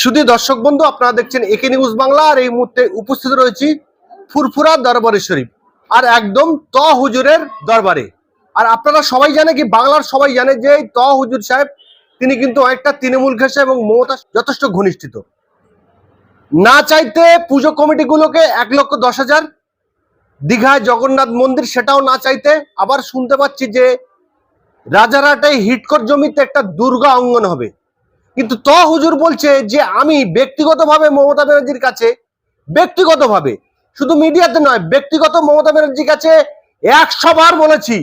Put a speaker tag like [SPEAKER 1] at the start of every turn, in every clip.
[SPEAKER 1] শুধু দর্শক বন্ধু, আপনারা দেখছেন একে নিউজ বাংলা, আর এই মুহূর্তে উপস্থিত রয়েছি ফুরফুরা দরবারে শরীফ, আর একদম ত হুজুরের দরবারে। আর আপনারা সবাই জানে কি, বাংলার সবাই জানে যে এই ত হুজুর সাহেব, তিনি কিন্তু অনেকটা তৃণমূল ঘেঁষে এবং মমতা যথেষ্ট ঘনিষ্ঠিত। না চাইতে পুজো কমিটিগুলোকে এক লক্ষ দশ হাজার, দীঘায় জগন্নাথ মন্দির সেটাও না চাইতে আবার শুনতে পাচ্ছি যে রাজারহাটে হিটকর জমিতে একটা দুর্গা অঙ্গন হবে। কিন্তু ত হুজুর বলছে যে আমি ব্যক্তিগতভাবে মমতা ব্যানার্জির কাছে, ব্যক্তিগতভাবে, শুধু মিডিয়াতে নয়, ব্যক্তিগত মমতা ব্যানার্জির কাছে একশো বার বলেছি,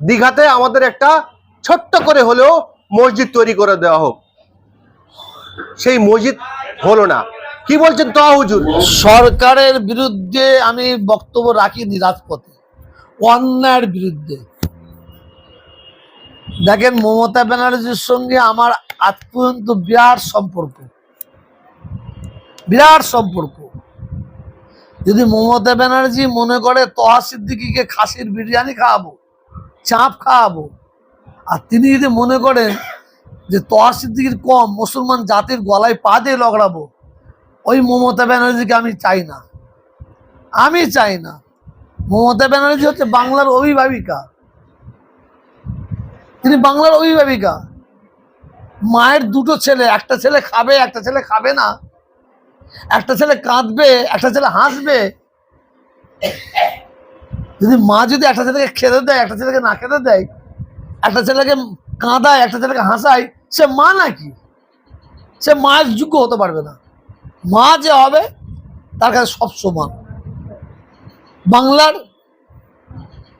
[SPEAKER 1] দীঘাতে আমাদের একটা ছোট্ট করে হলেও মসজিদ তৈরি করে দেওয়া হোক। সেই মসজিদ হলো না। কি বলছেন ত হুজুর?
[SPEAKER 2] সরকারের বিরুদ্ধে আমি বক্তব্য রাখিনি রাজপথে। অন্যায়ের বিরুদ্ধে। দেখেন, মমতা ব্যানার্জির সঙ্গে আমার আজ পর্যন্ত বিরাট সম্পর্ক। বিরাট সম্পর্ক। যদি মমতা ব্যানার্জি মনে করে তহা খাসির বিরিয়ানি খাওয়াবো, চাপ খাওয়াবো, আর তিনি যদি মনে করেন যে তহা সিদ্দিকির কম মুসলমান জাতির গলায় পা দিয়ে লগড়াবো ওই মমতা ব্যানার্জিকে আমি চাই না। আমি চাই না। মমতা ব্যানার্জি হচ্ছে বাংলার অভিভাবিকা। তিনি বাংলার অভিভাবিকা। মায়ের দুটো ছেলে, একটা ছেলে খাবে, একটা ছেলে খাবে না। একটা ছেলে কাঁদবে, একটা ছেলে হাসবে। যদি মা যদি একটা ছেলেকে খেতে দেয়, একটা ছেলেকে না খেতে দেয়, একটা ছেলেকে কাঁদায়, একটা ছেলেকে হাসায়, সে মা নাকি? সে মায়ের যোগ্য হতে পারবে না। মা যে হবে, তার কাছে সব সমান। বাংলার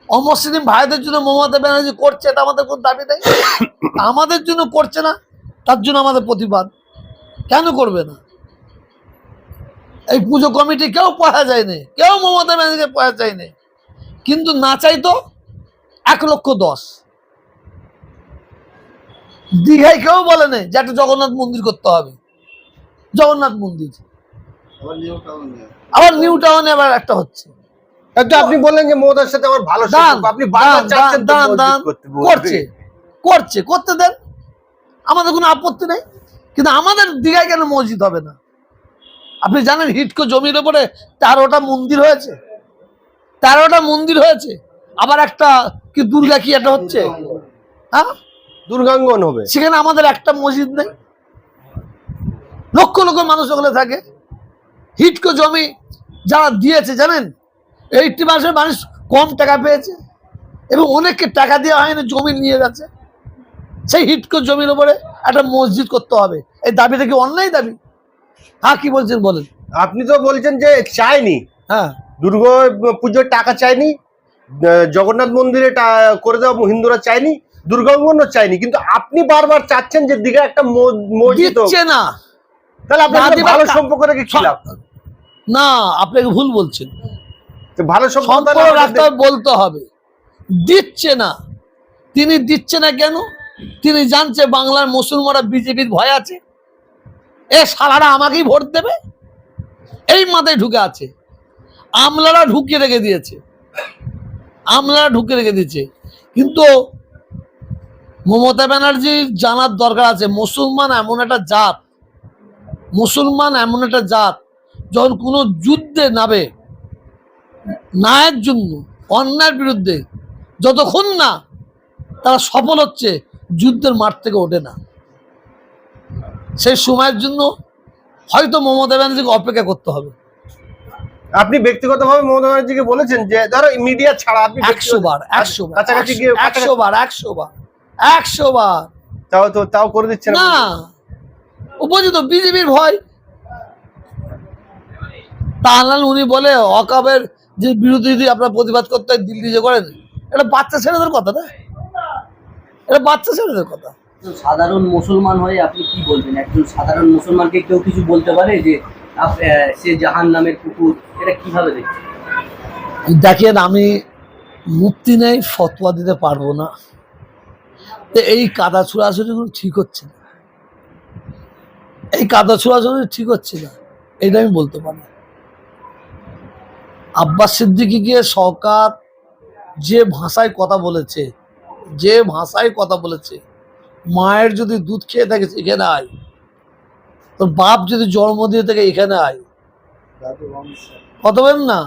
[SPEAKER 2] অমুসলিম ভাইদের জন্য মমতা ব্যানার্জি করছে, এটা আমাদের কোনো দাবি নেই। আমাদের জন্য করছে না। তার জন্য আমাদের প্রতিবাদ। কেন করবে না? এই পুজো কমিটি কেউ পড়া যায়নি কেউ মমতা ব্যানার্জিকে পড়া যায়নি কিন্তু না চাইতো এক লক্ষ দশ। দীঘায় কেউ বলে নেই যে একটা জগন্নাথ মন্দির করতে হবে। জগন্নাথ মন্দির। আবার নিউ টাউনে আবার একটা হচ্ছে।
[SPEAKER 1] একটু আপনি বললেন যে মমতার সাথে আমার ভালো আপনি
[SPEAKER 2] করছে করছে করতে দেন। আমাদের কোনো আপত্তি নেই। কিন্তু আমাদের দীঘায় কেন মসজিদ হবে না? আপনি জানেন হিটকো জমির ওপরে তেরোটা মন্দির হয়েছে? তেরোটা মন্দির হয়েছে। আবার একটা কি দুর্গা কি একটা হচ্ছে? হ্যাঁ?
[SPEAKER 1] দুর্গাঙ্গন হবে।
[SPEAKER 2] সেখানে আমাদের একটা মসজিদ নেই। লক্ষ লক্ষ মানুষ ওখানে থাকে। হিটকো জমি যারা দিয়েছে জানেন? এইটি মাসের মানুষ কম টাকা পেয়েছে এবং অনেককে টাকা দেওয়া হয়নি জমি নিয়ে গেছে সেই হিটকো জমির উপরে একটা মসজিদ করতে হবে। এই দাবিটা কি অন্যায় দাবি? হ্যাঁ কি বলছেন বলেন?
[SPEAKER 1] আপনি তো বলছেন যে চাইনি
[SPEAKER 2] হ্যাঁ।
[SPEAKER 1] দুর্গা পুজোর টাকা চাইনি জগন্নাথ মন্দিরে করে দেওয়া হিন্দুরা চাইনি দুর্গাঙ্গনও চাইনি কিন্তু আপনি বারবার চাচ্ছেন যে দিঘা একটা মসজিদ।
[SPEAKER 2] না।
[SPEAKER 1] তাহলে আপনার
[SPEAKER 2] না
[SPEAKER 1] সাথে
[SPEAKER 2] দিবার
[SPEAKER 1] ভালো সম্পর্ক রেখে খিলাম
[SPEAKER 2] না আপনাকে ভুল বলছেন।
[SPEAKER 1] ভালো সম্পর্ক
[SPEAKER 2] রাখতে বলতে হবে। দিচ্ছে না। তিনি দিচ্ছে না কেন? তিনি জানছে বাংলার মুসলমানরা বিজেপির ভয় আছে। এ সালারা আমাকেই ভোট দেবে? এই মাথায় ঢুকে আছে। আমলারা ঢুকিয়ে রেখে দিয়েছে। আমলারা ঢুকিয়ে রেখে দিয়েছে। কিন্তু মমতা ব্যানার্জি জানার দরকার আছে। মুসলমান এমন একটা জাত। মুসলমান এমন একটা জাত যখন কোনো যুদ্ধে নাবে ন্যায়ের জন্য, অন্যায়ের বিরুদ্ধে, যতক্ষণ না তারা সফল হচ্ছে যুদ্ধের মাঠ থেকে ওঠে না। সেই সময়ের জন্য হয়তো মমতা ব্যানার্জিকে অপেক্ষা করতে হবে।
[SPEAKER 1] আপনি ব্যক্তিগতভাবে মমতা ব্যানার্জিকে বলেছেন যে ধরো মিডিয়া ছাড়া আপনি
[SPEAKER 2] একশো বার একশো বার
[SPEAKER 1] কাছাকাছি গিয়ে
[SPEAKER 2] একশো বার একশো বার একশো বার।
[SPEAKER 1] তাও তো তাও করে দিচ্ছেন
[SPEAKER 2] না। উপযুক্ত বিজেপির ভয়। তাহলে উনি বলে অকাবের যে বিরোধী আপনার প্রতিবাদ করতে হয় দিল্লি যে করেন এটা বাচ্চা ছেলেদের কথা না? এটা বাচ্চা ছেলেদের কথা।
[SPEAKER 3] সাধারণ মুসলমান হয়ে আপনি কি বলবেন? একজন সাধারণ মুসলমানকে কেউ কিছু বলতে পারে যে সে জাহান নামের কুকুর? এটা কীভাবে দেখছেন?
[SPEAKER 2] দেখেন আমি মুক্তি নেই ফতোয়া দিতে পারব না। তো এই কাদা ছোড়াছুড়িগুলো ঠিক হচ্ছে না। এই কাদা ছোড়াছুড়ি ঠিক হচ্ছে না। এটা আমি বলতে পারি আব্বাস সিদ্দিকিকে সরকার যে ভাষায় কথা বলেছে যে ভাষায় কথা বলেছে, মায়ের যদি দুধ খেয়ে থাকে এখানে আয়, তোর বাপ যদি জন্ম দিয়ে থাকে এখানে আয়। কত বলেন না?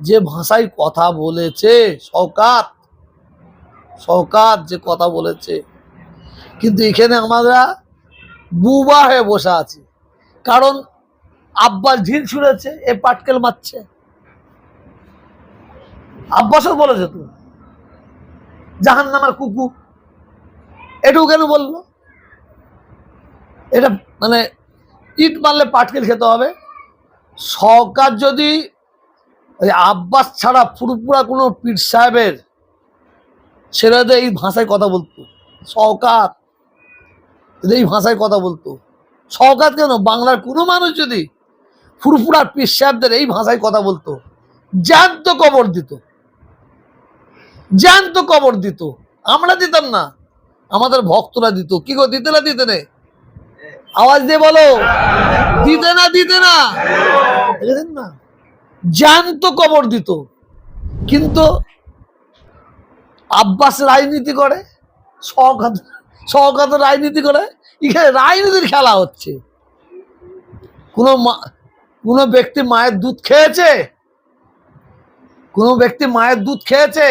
[SPEAKER 2] যে ভাষায় কথা বলেছে, শওকাত শওকাত যে কথা বলেছে, কিন্তু এখানে আমরা বুবা হয়ে বসে আছি। কারণ আব্বাস ঢিল ছুঁড়েছে, এ পাটকেল মারছে। আব্বাসও বলেছে তো। জাহান নামার কুকুর। এটাও কেন বলল? এটা মানে ইট মারলে পাটকেল খেতে হবে। সরকার যদি আব্বাস ছাড়া পুরোপুরা কোনো পীর সাহেবের ছেলেদের এই ভাষায় কথা বলতো। যদি এই ভাষায় কথা বলতো। সরকার কেন? বাংলার কোনো মানুষ যদি ফুরফুরার পীর সাহেবদের এই ভাষায় কথা বলতো, জ্যান্ত কবর দিত। জ্যান্ত কবর দিত। আমরা দিতাম না। আমাদের ভক্তরা দিত। কি গো, দিতে না, দিতে নেই? আওয়াজ দিয়ে বলো। দিতে না দিতে না? জ্যান্ত কবর দিত। কিন্তু আব্বাস রাজনীতি করে শওকাত শওকাত রাজনীতি করে, এখানে রাজনীতির খেলা হচ্ছে। কোনো কোনো ব্যক্তি মায়ের দুধ খেয়েছে? কোনো ব্যক্তি মায়ের দুধ খেয়েছে?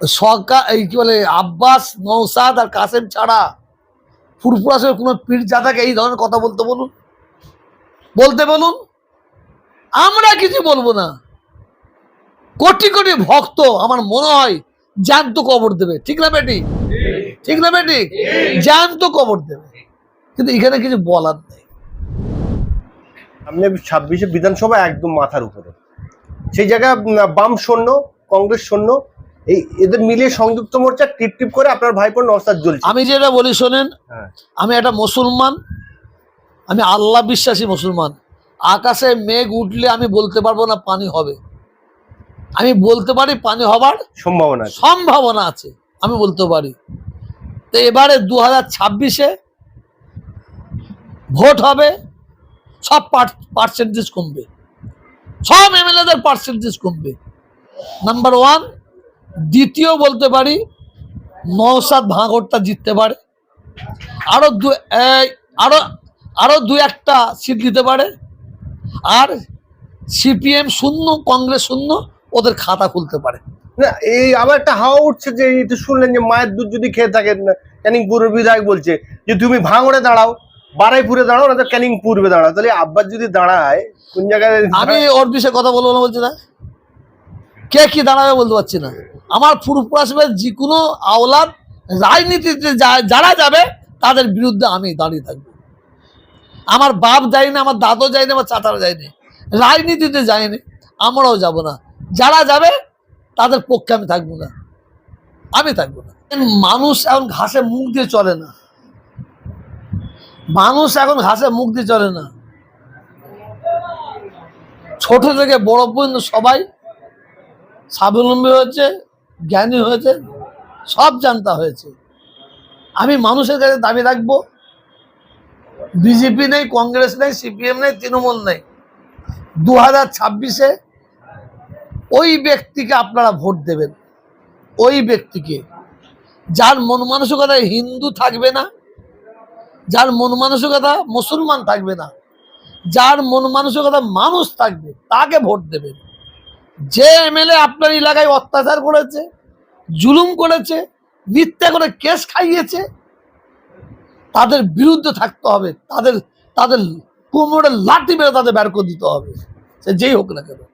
[SPEAKER 2] সরকার, এই কি বলে, আব্বাস নৌসাদ আর কাসেম ছাড়া ফুরফুরা সঙ্গে কোনো পীর জাতাকে এই ধরনের কথা বলতে বলুন। বলতে বলুন। আমরা কিছু বলব না। কোটি কোটি ভক্ত আমার মনে হয় জ্যান্ত কবর দেবে। ঠিক না বেটি? ঠিক না বেটি? জ্যান্ত কবর দেবে। কিন্তু এখানে কিছু বলার নেই।
[SPEAKER 1] আপনি ছাব্বিশে বিধানসভা একদম মাথার উপরে। সেই জায়গায় বাম সৈন্য কংগ্রেস সৈন্য এই এদের মিলিয়ে সংযুক্ত মোর্চা টিপ টিপ করে আপনার ভাইপোর নস্তার জ্বলছে।
[SPEAKER 2] আমি যেটা বলি শোনেন
[SPEAKER 1] হ্যাঁ।
[SPEAKER 2] আমি একটা মুসলমান আমি আল্লাহ বিশ্বাসী মুসলমান। আকাশে মেঘ উঠলে আমি বলতে পারব না পানি হবে। আমি বলতে পারি পানি হবার
[SPEAKER 1] সম্ভাবনা
[SPEAKER 2] সম্ভাবনা আছে আমি বলতে পারি। তো এবারে দু হাজার ছাব্বিশে ভোট হবে সব পার্সেন্টেজ কমবে। সব এমএলএদের পার্সেন্টেজ কমবে। নাম্বার ওয়ান দ্বিতীয় বলতে পারি নৌসাদ ভাঙরটা জিততে পারে। আরও দু এই, আরও আরও দু একটা সিট দিতে পারে। আর সিপিএম শূন্য কংগ্রেস শূন্য ওদের খাতা খুলতে পারে।
[SPEAKER 1] না এই আবার একটা হাওয়া উঠছে যে এই তো শুনলেন যে মায়ের দুধ যদি খেয়ে থাকেন ক্যানিং পূর্ব বিধায়ক বলছে যে তুমি ভাঙড়ে দাঁড়াও বারাইপুরে দাঁড়াও না তো ক্যানিং পূর্বে দাঁড়াও। তাহলে আব্বার যদি দাঁড়ায় কোন জায়গায়
[SPEAKER 2] আমি ওর বিষয়ে কথা বলব না বলছি না। কে কি দাঁড়াবে বলতে পারছি না। আমার ফুরফুরা সাহেবের যে কোনো আওলাদ, রাজনীতিতে যারা যাবে, তাদের বিরুদ্ধে আমি দাঁড়িয়ে থাকব। আমার বাপ যায়নি, আমার দাদু যায়নি, আমার চাচারা যায়নি। রাজনীতিতে যায়নি, আমরাও যাব না। যারা যাবে, তাদের পক্ষে আমি থাকব না। আমি থাকব না। মানুষ এখন ঘাসে মুখ দিয়ে চলে না। মানুষ এখন ঘাসে মুখ দিয়ে চলে না। ছোট থেকে বড় পর্যন্ত সবাই স্বাবলম্বী হয়েছে, জ্ঞানী হয়েছে, সব জানতা হয়েছে। আমি মানুষের কাছে দাবি রাখব, বিজেপি নেই, কংগ্রেস নেই, সিপিএম নেই, তৃণমূল নেই। দু হাজার ছাব্বিশে ওই ব্যক্তিকে আপনারা ভোট দেবেন। ওই ব্যক্তিকে। যার মন মানসিকতা হিন্দু থাকবে না, যার মন মানসিকতা মুসলমান থাকবে না, যার মন মানসিকতা মানুষ থাকবে, তাকে ভোট দেবেন। যে এমএলএ আপনার এলাকায় অত্যাচার করেছে, জুলুম করেছে, মিথ্যা করে কেস খাইয়েছে, তাদের বিরুদ্ধে থাকতে হবে। তাদের তাদের কোমরে লাঠি মেরে তাদের বের করে দিতে হবে। সে যেই হোক না কেন।